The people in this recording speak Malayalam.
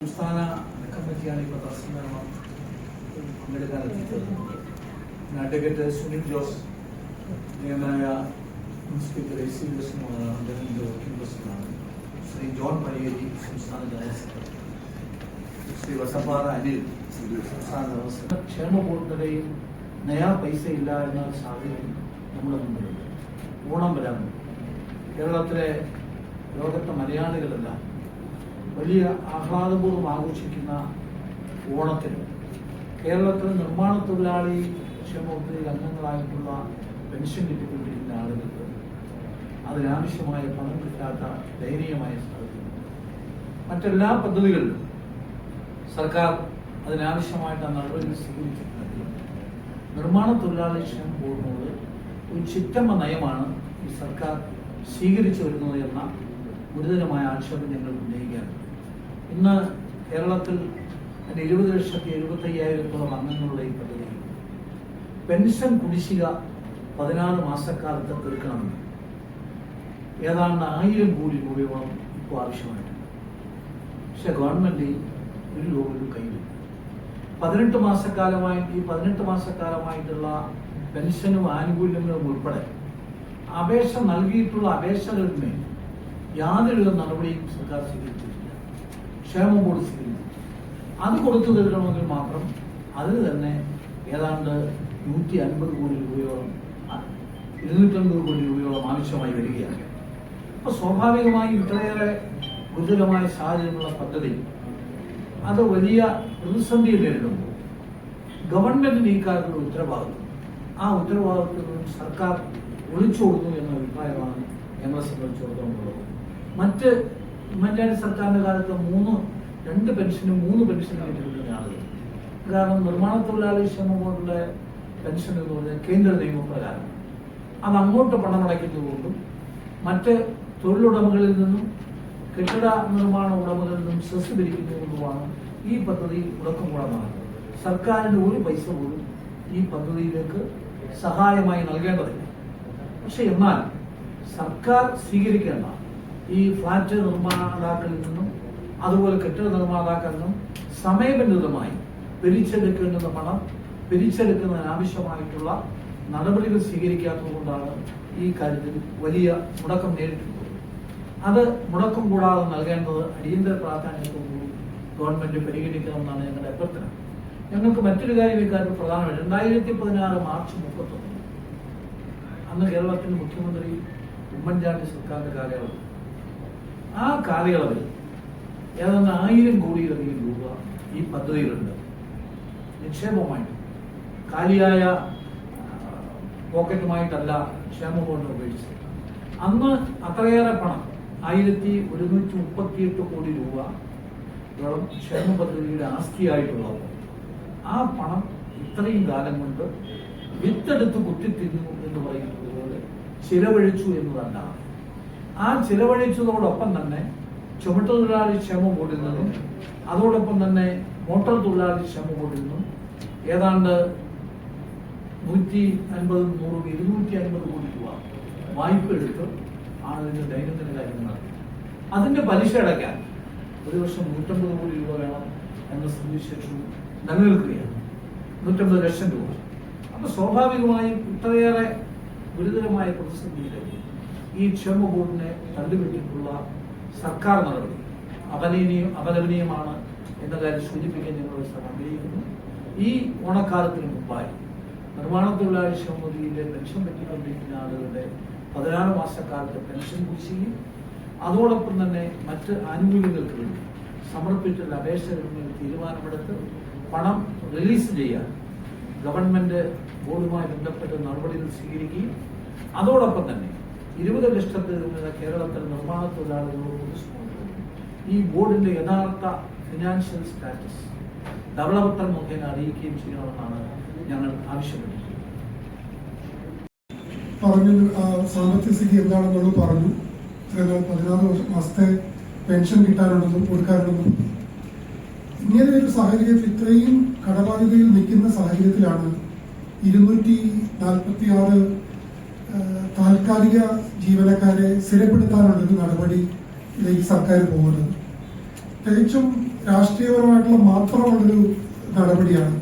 സംസ്ഥാന കമ്മിറ്റിയാണ് ഇപ്പോൾ തഹസിൽദാർ പങ്കെടുക്കാൻ എത്തിച്ചേർന്നത് പിന്നെ അഡ്വക്കേറ്റ് സുനിൽ ജോസ് നിയമനായ മുൻസിപ്പൽ എ സി പ്രസിഡന്റാണ് അദ്ദേഹത്തിന്റെ വർക്കിംഗ് പ്രസിഡന്റാണ് ശ്രീ ജോൺ പണിയേരി സംസ്ഥാന ജനറൽ സെക്രട്ടറി. ശ്രീ വസപ്പാറ അനിൽ സംസ്ഥാന ജനറൽ സെക്രട്ടറി. ക്ഷേമ ബോർഡിന്റെയും നയാ പൈസ ഇല്ല എന്ന സാഹചര്യം നമ്മുടെ മുമ്പിലുണ്ട്. ഓണം വരാൻ കേരളത്തിലെ ലോകത്തെ മലയാളികളെല്ലാം വലിയ ആഹ്ലാദപൂർവം ആഘോഷിക്കുന്ന ഓണത്തിന് കേരളത്തിലെ നിർമ്മാണ തൊഴിലാളി ക്ഷേമത്തിൽ അംഗങ്ങളായിട്ടുള്ള പെൻഷൻ കിട്ടിക്കൊണ്ടിരിക്കുന്ന ആളുകൾക്ക് അതിനാവശ്യമായ പണം കിട്ടാത്ത ദയനീയമായ സാഹചര്യം. മറ്റെല്ലാ പദ്ധതികളിലും സർക്കാർ അതിനാവശ്യമായിട്ട് നടപടികൾ സ്വീകരിച്ചിട്ടുണ്ടെങ്കിൽ നിർമ്മാണ തൊഴിലാളി ക്ഷേമ ബോർഡിനോട് ഒരു ചിറ്റമ്മ നയമാണ് ഈ സർക്കാർ സ്വീകരിച്ചു വരുന്നത് എന്ന ഗുരുതരമായ ആക്ഷേപം ഞങ്ങൾ ഉന്നയിക്കാറുണ്ട്. ഇന്ന് കേരളത്തിൽ അതിന്റെ ഇരുപത് ലക്ഷത്തി എഴുപത്തി അയ്യായിരത്തോളം അംഗങ്ങളുടെ ഈ പദ്ധതി. പെൻഷൻ കുടിശ്ശിക പതിനാറ് മാസക്കാലത്ത് തീർക്കണമെന്ന് ഏതാണ്ട് ആയിരം കോടി രൂപയോളം ഇപ്പോൾ ആവശ്യമായിട്ടുണ്ട് പക്ഷെ ഗവൺമെന്റ് ഒരു രൂപ ഒരു പതിനെട്ട് മാസക്കാലമായി ഈ പതിനെട്ട് മാസക്കാലമായിട്ടുള്ള പെൻഷനും ആനുകൂല്യങ്ങളും ഉൾപ്പെടെ അപേക്ഷ നൽകിയിട്ടുള്ള അപേക്ഷകളിന്മേൽ യാതൊരു നടപടിയും സർക്കാർ സ്വീകരിച്ചിട്ടില്ല. ക്ഷേമ ബോർഡ് സ്കീം അത് കൊടുത്തു തീർക്കണമെങ്കിൽ മാത്രം അതിന് തന്നെ ഏതാണ്ട് നൂറ്റി അൻപത് കോടി രൂപയോളം ഇരുന്നൂറ്റമ്പത് കോടി രൂപയോളം ആവശ്യമായി വരികയാണ്. അപ്പൊ സ്വാഭാവികമായി ഇത്രയേറെ ഗുരുതരമായ സാഹചര്യമുള്ള പദ്ധതി അത് വലിയ പ്രതിസന്ധി നേരിടുമ്പോൾ ഗവൺമെന്റിന് ഈ കാര്യത്തിൽ ഉത്തരവാദിത്വം. ആ ഉത്തരവാദിത്വത്തിൽ നിന്നും സർക്കാർ ഒളിച്ചോടുന്നു എന്ന അഭിപ്രായമാണ് ഞങ്ങളെ സംബന്ധിച്ചിടത്തോളം ഉള്ളത്. മറ്റ് ഉമ്മൻചാണ്ടി സർക്കാരിന്റെ കാലത്ത് മൂന്ന് രണ്ട് പെൻഷനും മൂന്ന് പെൻഷനും കിട്ടിയിരിക്കുന്ന ആളുകൾ കാരണം നിർമ്മാണ തൊഴിലാളി ക്ഷേമ ബോർഡിലെ പെൻഷൻ എന്ന് പറഞ്ഞാൽ കേന്ദ്ര നിയമപ്രകാരം. അത് അങ്ങോട്ട് പണം പണമടയ്ക്കുന്നതുകൊണ്ടും മറ്റ് തൊഴിലുടമകളിൽ നിന്നും കെട്ടിട നിർമ്മാണ ഉടമകളിൽ നിന്നും സെസ് പിരിക്കുന്നതുകൊണ്ടുമാണ് ഈ പദ്ധതി മുടക്കം കൂടാതെ നടക്കുന്നത് സർക്കാരിന്റെ ഒരു പൈസ പോലും ഈ പദ്ധതിയിലേക്ക് സഹായമായി നൽകേണ്ടതില്ല. പക്ഷെ എന്നാൽ സർക്കാർ സ്വീകരിക്കേണ്ട ഈ ഫ്ലാറ്റ് നിർമ്മാതാക്കളിൽ നിന്നും അതുപോലെ കെട്ടിട നിർമ്മാതാക്കളിൽ നിന്നും സമയബന്ധിതമായി പിരിച്ചെടുക്കേണ്ടുന്ന പണം പിരിച്ചെടുക്കുന്നതിനാവശ്യമായിട്ടുള്ള നടപടികൾ സ്വീകരിക്കാത്തതുകൊണ്ടാണ് ഈ കാര്യത്തിൽ വലിയ മുടക്കം നേരിട്ടുള്ളത്. അത് മുടക്കം കൂടാതെ നൽകേണ്ടത് അടിയന്തര പ്രാധാന്യത്തോടുകൂടി ഗവൺമെന്റ് പരിഗണിക്കണമെന്നാണ് ഞങ്ങളുടെ അഭ്യർത്ഥന. ഞങ്ങൾക്ക് മറ്റൊരു കാര്യം ഇക്കാര്യം പ്രധാനമായിട്ട് രണ്ടായിരത്തി പതിനാറ് മാർച്ച് മുപ്പത്തൊന്ന്. അന്ന് കേരളത്തിന്റെ മുഖ്യമന്ത്രി ഉമ്മൻചാണ്ടി സർക്കാരിന്റെ കാലയളവ്. ആ കാലയളവിൽ ഏതാണ്ട് ആയിരം കോടിയിലധികം രൂപ ഈ പദ്ധതിയിലുണ്ട്. നിക്ഷേപമായിട്ട് കാലിയായ പോക്കറ്റുമായിട്ടല്ല ക്ഷേമ ബോർഡിനെ ഉപയോഗിച്ചത്. അന്ന് അത്രയേറെ പണം ആയിരത്തി ഒരുന്നൂറ്റി മുപ്പത്തിയെട്ട് കോടി രൂപ ക്ഷേമ പദ്ധതിയുടെ ആസ്തിയായിട്ടുള്ളത്. ആ പണം ഇത്രയും കാലം കൊണ്ട് വിത്തെടുത്ത് കുത്തിത്തിന്നു എന്ന് പറയുന്നത് പോലെ ചിലവഴിച്ചു എന്നതല്ല. ആ ചിലവഴിച്ചതോടൊപ്പം തന്നെ ചുമട്ടുതൊഴിലാളി ക്ഷേമ ബോർഡിൽ നിന്നും അതോടൊപ്പം തന്നെ മോട്ടോർ തൊഴിലാളി ക്ഷേമ നിന്നും ഏതാണ്ട് നൂറ്റി അൻപത് നൂറ് ഇരുന്നൂറ്റി അൻപത് കോടി രൂപ വായ്പ എടുത്ത് ആണ് ഇതിന്റെ ദൈനംദിന കാര്യങ്ങൾ അതിന്റെ പലിശ അടയ്ക്കാൻ ഒരു വർഷം നൂറ്റമ്പത് കോടി രൂപ വേണം എന്ന സ്ഥിതിവിശേഷവും നിലനിൽക്കുകയാണ്. നൂറ്റമ്പത് ലക്ഷം രൂപ. അപ്പൊ സ്വാഭാവികമായും ഇത്രയേറെ ഗുരുതരമായ പ്രതിസന്ധിയിലേക്ക് ഈ ക്ഷേമ ബോർഡിനെ തള്ളിവിട്ടിട്ടുള്ള സർക്കാർ നടപടി അപലനീയം അപലപനീയമാണ് എന്ന കാര്യം സൂചിപ്പിക്കാൻ ഞങ്ങൾ ആഗ്രഹിക്കുന്നു. ഈ ഓണക്കാലത്തിന് മുമ്പായി നിർമ്മാണ തൊഴിലാളി ക്ഷേമതിയിലെ പെൻഷൻ പറ്റിക്കൊണ്ടിരിക്കുന്ന ആളുകളുടെ പതിനാറ് മാസക്കാലത്തെ പെൻഷൻ കുടിശ്ശികയും അതോടൊപ്പം തന്നെ മറ്റ് ആനുകൂല്യങ്ങൾക്ക് വേണ്ടി സമർപ്പിച്ചിട്ടുള്ള അപേക്ഷകളിൽ തീരുമാനമെടുത്ത് പണം റിലീസ് ചെയ്യാൻ ഗവൺമെന്റ് ബോർഡുമായി ബന്ധപ്പെട്ട് നടപടികൾ സ്വീകരിക്കുകയും അതോടൊപ്പം തന്നെ ഇരുപത് ലക്ഷത്തിൽ നിന്ന് കേരളത്തിൽ നിർമ്മാണ തൊഴിലാളികളോട് ഈ ബോർഡിന്റെ യഥാർത്ഥ ഫിനാൻഷ്യൽ സ്റ്റാറ്റസ് ഡെവലപ്പർ മുഖേന അറിയിക്കുകയും ചെയ്യണമെന്നാണ് ഞങ്ങൾ ആവശ്യപ്പെട്ടത് പറഞ്ഞു സാമ്പത്തിക സ്ഥിതി എന്താണെന്നുള്ളത് പറഞ്ഞു. വർഷം മാസത്തെ പെൻഷൻ കിട്ടാനുണ്ടെന്നും കൊടുക്കാനുണ്ടെന്നും ഇങ്ങനെ ഒരു സാഹചര്യത്തിൽ ഇത്രയും കടബാധ്യതയിൽ നിൽക്കുന്ന സാഹചര്യത്തിലാണ് ഇരുന്നൂറ്റി നാൽപ്പത്തി ആറ് താൽക്കാലിക ജീവനക്കാരെ സ്ഥിരപ്പെടുത്താനുള്ള ഒരു നടപടിയിലേക്ക് സർക്കാർ പോകുന്നത്. തികച്ചും രാഷ്ട്രീയപരമായിട്ടുള്ള മാത്രമുള്ളൊരു നടപടിയാണ്